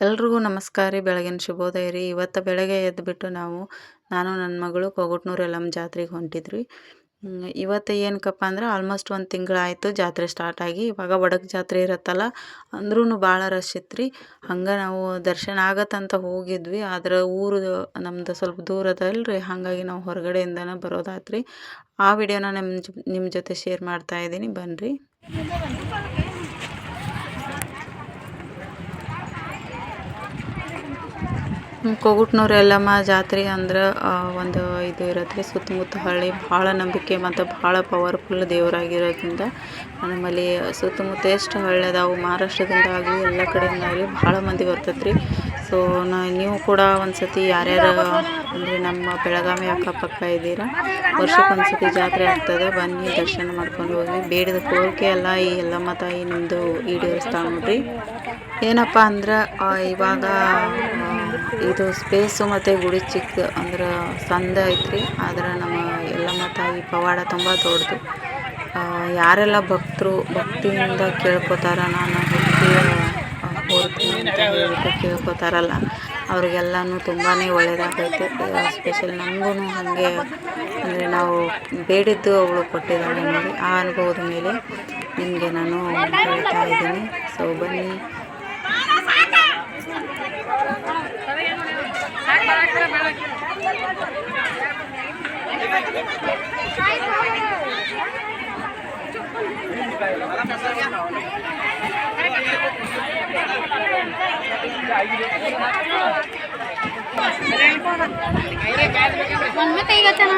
ಎಲ್ರಿಗೂ ನಮಸ್ಕಾರ ರೀ. ಬೆಳಗಿನ ಶುಭೋದಯ ರೀ. ಇವತ್ತು ಬೆಳಗ್ಗೆ ಎದ್ದುಬಿಟ್ಟು ನಾವು, ನಾನು, ನನ್ನ ಮಗಳು ಕೊಗುಟ್ನೂರು ಎಲ್ಲಮ್ಮ ಜಾತ್ರೆಗೆ ಹೊಂಟಿದ್ವಿ. ಇವತ್ತು ಏನಕ್ಕಪ್ಪ ಅಂದ್ರೆ ಆಲ್ಮೋಸ್ಟ್ ಒಂದು ತಿಂಗಳಾಯಿತು ಜಾತ್ರೆ ಸ್ಟಾರ್ಟ್ ಆಗಿ. ಇವಾಗ ಒಡಕ್ ಜಾತ್ರೆ ಇರತ್ತಲ್ಲ ಅಂದ್ರೂ ಭಾಳ ರಶ್ ಇತ್ತು ರೀ. ಹಂಗೆ ನಾವು ದರ್ಶನ ಆಗತ್ತಂತ ಹೋಗಿದ್ವಿ. ಆದ್ರೆ ಊರು ನಮ್ದು ಸ್ವಲ್ಪ ದೂರ ಅದಲ್ರಿ ಹಾಗಾಗಿ ನಾವು ಹೊರಗಡೆಯಿಂದನೇ ರೀ ಆ ವಿಡಿಯೋನ ನಿಮ್ಮ ನಿಮ್ಮ ಜೊತೆ ಶೇರ್ ಮಾಡ್ತಾ ಇದ್ದೀನಿ. ಬನ್ನಿರಿ ಕೊಗುಟ್ನೂರು ಯಲ್ಲಮ್ಮ ಜಾತ್ರೆ ಅಂದ್ರೆ ಒಂದು ಇದು ಇರುತ್ತೆ. ಸುತ್ತಮುತ್ತ ಹಳ್ಳಿ ಭಾಳ ನಂಬಿಕೆ ಮತ್ತು ಭಾಳ ಪವರ್ಫುಲ್ ದೇವರಾಗಿರೋದ್ರಿಂದ ನಮ್ಮಲ್ಲಿ ಸುತ್ತಮುತ್ತ ಎಷ್ಟು ಹಳ್ಳಿ ಅದಾವು ಮಹಾರಾಷ್ಟ್ರದಿಂದ ಆಗಲಿ ಎಲ್ಲ ಕಡೆಯಿಂದ ಆಗಲಿ ಭಾಳ ಮಂದಿ ಬರ್ತೈತೆ ರೀ ಸೊ ನಾ, ನೀವು ಕೂಡ ಒಂದು ಸತಿ ಯಾರ್ಯಾರು, ಅಂದರೆ ನಮ್ಮ ಬೆಳಗಾವಿ ಅಕ್ಕಪಕ್ಕ ಇದ್ದೀರಾ ವರ್ಷಕ್ಕೊಂದು ಸತಿ ಜಾತ್ರೆ ಆಗ್ತದೆ. ಬನ್ನಿ, ದರ್ಶನ ಮಾಡ್ಕೊಂಡು ಹೋಗಿ. ಬೇಡದ ಕೋರಿಕೆ ಎಲ್ಲ ಈ ಎಲ್ಲಮ್ಮ ತಾಯಿ ನಿಮ್ಮದು ಈಡೇರಿಸ್ತಾ ನೋಡ್ರಿ ಏನಪ್ಪ ಅಂದ್ರೆ ಇವಾಗ ಇದು ಸ್ಪೇಸು ಮತ್ತು ಗುಡಿ ಚಿಕ್ಕ ಅಂದ್ರೆ ಸಂದ ಐತ್ರಿ. ಆದ್ರೆ ನಮ್ಮ ಎಲ್ಲಮ್ಮ ತಾಯಿ ಪವಾಡ ತುಂಬ ದೊಡ್ಡದು. ಯಾರೆಲ್ಲ ಭಕ್ತರು ಭಕ್ತಿಯಿಂದ ಕೇಳ್ಕೊತಾರ ನಾನು ಹೋಗ್ತೀನಿ ಅಂತ ಹೇಳ್ಬಿಟ್ಟು ಕೇಳ್ಕೊತಾರಲ್ಲ, ಅವ್ರಿಗೆಲ್ಲನೂ ತುಂಬಾ ಒಳ್ಳೆಯದಾಗೈತೆ ಸ್ಪೆಷಲ್ ನನಗೂ ಹಾಗೆ ಅಂದರೆ ನಾವು ಬೇಡಿದ್ದು ಅವಳು ಕೊಟ್ಟಿದ್ದಾಳೆ ನೋಡಿ. ಆ ಅನುಭವದ ಮೇಲೆ ನಿಮಗೆ ನಾನು ಹೇಳ್ತಾ ಇದ್ದೀನಿ. ಸೊ ಬನ್ನಿ. मम्मी काही का ना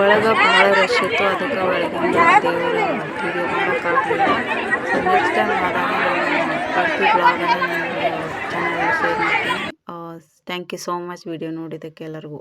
ಒಳಗೆ ಭಾಳ ರಶ್ ಇತ್ತು, ಅದಕ್ಕೆ ಒಳಗಿಂದ ದೇವರು ವಿಡಿಯೋ ಮಾಡೋಕ್ಕಾಗಲಿಲ್ಲ thank you so much video ನೋಡಿದ್ದಕ್ಕೆ ಎಲ್ಲರಿಗೂ.